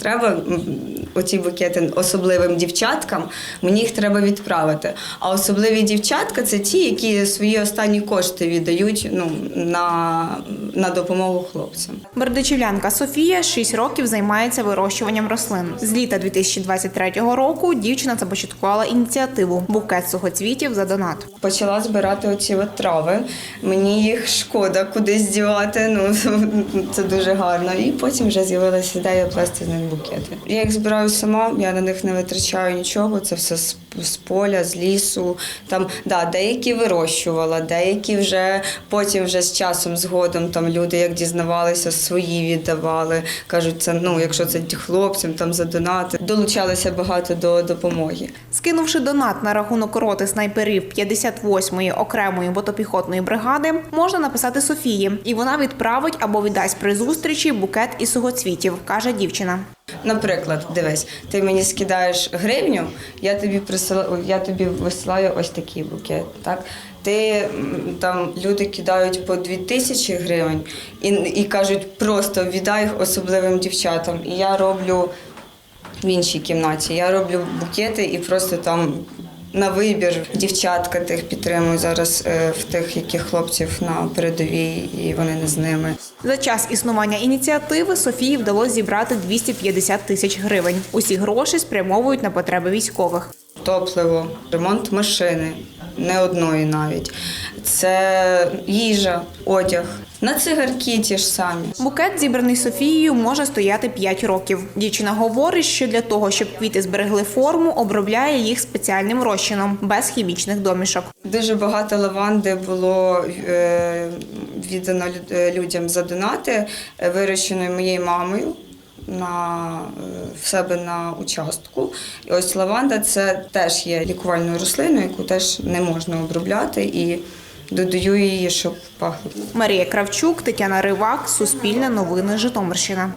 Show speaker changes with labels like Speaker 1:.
Speaker 1: треба, оці букети особливим дівчаткам, мені їх треба відправити. А особливі дівчатка це ті, які свої останні кошти віддають ну, на, на допомогу хлопцям.
Speaker 2: Бердичівлянка Софія 6 років займається вирощуванням рослин. З літа 2023 року дівчина започаткувала ініціативу Букет сухоцвітів за донат.
Speaker 1: Почала збирати оці от трави. Мені їх шкода кудись дівати. Ну це дуже гарно. І потім вже з'явилася ідея них букети. Я їх збираю сама, я на них не витрачаю нічого. Це все з, поля, з лісу. Там да, деякі вирощувала, деякі вже потім, вже з часом, згодом там люди, як дізнавалися, свої віддавали. кажуть, це ну, якщо це хлопцям там за донати. Долучалися багато до допомоги.
Speaker 2: Скинувши донат на рахунок роти снайперів 58-ї окремої мотопіхотної бригади, можна написати Софії, і вона відправить або віддасть при зустрічі букет із сухоцвітів, каже дівчина.
Speaker 1: Наприклад, дивись, ти мені скидаєш гривню, я тобі присила, я тобі висилаю ось такий букет. Так? Ти там люди кидають по дві тисячі гривень і, і кажуть, просто віддай їх особливим дівчатам. І я роблю в іншій кімнаті. Я роблю букети і просто там. На вибір дівчатка тих підтримую зараз е, в тих, яких хлопців на передовій, і вони не з ними.
Speaker 2: За час існування ініціативи Софії вдалося зібрати 250 тисяч гривень. Усі гроші спрямовують на потреби військових.
Speaker 1: топливо, ремонт машини, не одної навіть. Це їжа, одяг. На цигарки ті ж самі.
Speaker 2: Букет, зібраний Софією, може стояти 5 років. Дівчина говорить, що для того, щоб квіти зберегли форму, обробляє їх спеціальним розчином без хімічних домішок.
Speaker 1: Дуже багато лаванди було е, віддано е, людям за донати, е, вирощеної моєю мамою. На в себе на участку. І ось лаванда це теж є лікувальною рослиною, яку теж не можна обробляти і додаю її, щоб пахло.
Speaker 2: Марія Кравчук, Тетяна Ривак, Суспільне новини, Житомирщина.